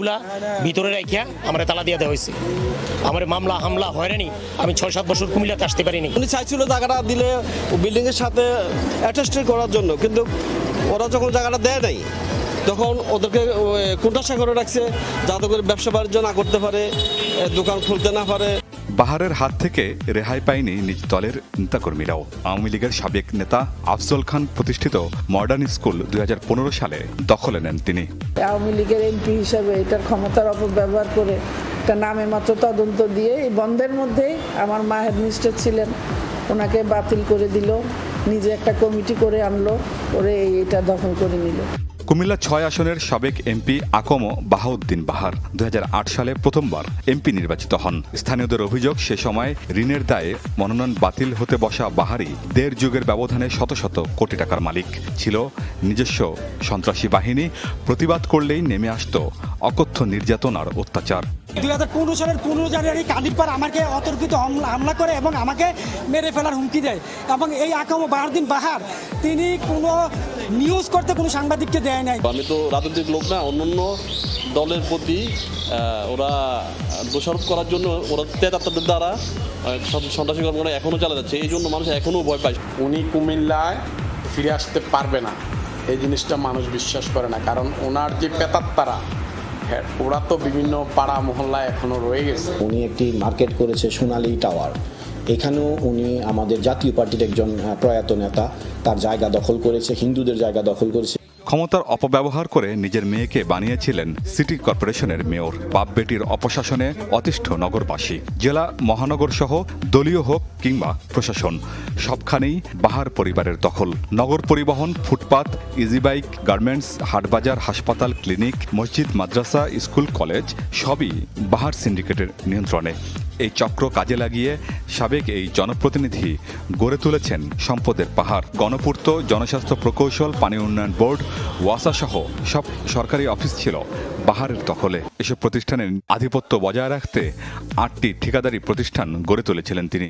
গুলা ভিতরে রাখিয়া আমার তালা দিয়ে দেওয়া হয়েছে। আমার মামলা, হামলা হয়রানি আমি ছয়, সাত বছর কুমিল্লাতে আসতে পারিনি। উনি চাইছিল জায়গাটা দিলে বিল্ডিং এর সাথে অ্যাটাস্টেড করার জন্য, কিন্তু ওরা যখন জায়গাটা দেয় নাই তখন ওদেরকে কোনটাশা করে রাখছে যাতে করে ব্যবসা বাণিজ্য না করতে পারে দোকান খুলতে না পারে। বাহারের হাত থেকে রেহাই পায়নি নিজ দলের নেতাকর্মীরাও। আওয়ামী লীগের সাবেক নেতা আফজল খান প্রতিষ্ঠিত মডার্ন স্কুল দু হাজার পনেরো সালে দখলে নেন তিনি। আওয়ামী লীগের এমপি হিসাবে এটার ক্ষমতার অপব্যবহার করে একটা নামে মাত্র তদন্ত দিয়ে এই বন্ধের মধ্যেই আমার মা হেডমিনিস্টার ছিলেন। ওনাকে বাতিল করে দিল নিজে একটা কমিটি করে আনলো করে এটা দখল করে নিল। কুমিল্লা ছয় আসনের সাবেক এমপি আকম বাহাউদ্দিন বাহার দু হাজার আট সালে প্রথমবার এমপি নির্বাচিত হন। স্থানীয়দের অভিযোগ, সে সময় ঋণের দায়ে মনোনয়ন বাতিল হতে বসা বাহারি দেড় যুগের ব্যবধানে শত শত কোটি টাকার মালিক ছিল। নিজস্ব সন্ত্রাসী বাহিনী প্রতিবাদ করলেই নেমে আসত অকথ্য নির্যাতন আর অত্যাচার। দুই হাজার পনেরো সালের পনেরো জানুয়ারি কালিপার আমাকে অতর্কিত হামলা করে এবং আমাকে মেরে ফেলার হুমকি দেয়। এবং এই আকাম বাহারদিন বাহার, তিনি কোনো নিউজ করতে কোনো সাংবাদিককে দেয় নাই। আমি তো রাজনৈতিক লোক না অন্যান্য দলের প্রতি ওরা দোষারোপ করার জন্য ওরা তেতাত্তরের দ্বারা সন্ত্রাসী কর্মকাণ্ড এখনও চালা যাচ্ছে। এই জন্য মানুষ এখনও ভয় পায়। উনি কুমিল্লায় ফিরে আসতে পারবে না। এই জিনিসটা মানুষ বিশ্বাস করে না। কারণ ওনার যে পেতাত্তারা হ্যাঁ ওরা তো বিভিন্ন পাড়া মহল্লায় এখনও রয়ে গেছে। উনি একটি মার্কেট করেছে সোনালি টাওয়ার। এখানেও উনি আমাদের জাতীয় পার্টির একজন প্রয়াত নেতা। তার জায়গা দখল করেছে, হিন্দুদের জায়গা দখল করেছে। ক্ষমতার অপব্যবহার করে নিজের মেয়েকে বানিয়েছিলেন সিটি কর্পোরেশনের মেয়র বাপ বেটির অপশাসনে অতিষ্ঠ নগরবাসী। জেলা, মহানগর সহ দলীয় হোক কিংবা প্রশাসন, সবখানেই বাহার পরিবারের দখল। নগর পরিবহন, ফুটপাত ইজি বাইক গার্মেন্টস হাটবাজার, হাসপাতাল ক্লিনিক মসজিদ, মাদ্রাসা স্কুল কলেজ সবই বাহার সিন্ডিকেটের নিয়ন্ত্রণে। এই চক্র কাজে লাগিয়ে সাবেক এই জনপ্রতিনিধি গড়ে তুলেছেন সম্পদের পাহাড়। গণপূর্ত জনস্বাস্থ্য প্রকৌশল, পানি উন্নয়ন বোর্ড, ওয়াসা সহ সব সরকারি অফিস ছিল পাহাড়ের দখলে। এসব প্রতিষ্ঠানের আধিপত্য বজায় রাখতে আটটি ঠিকাদারি প্রতিষ্ঠান গড়ে তুলেছিলেন তিনি।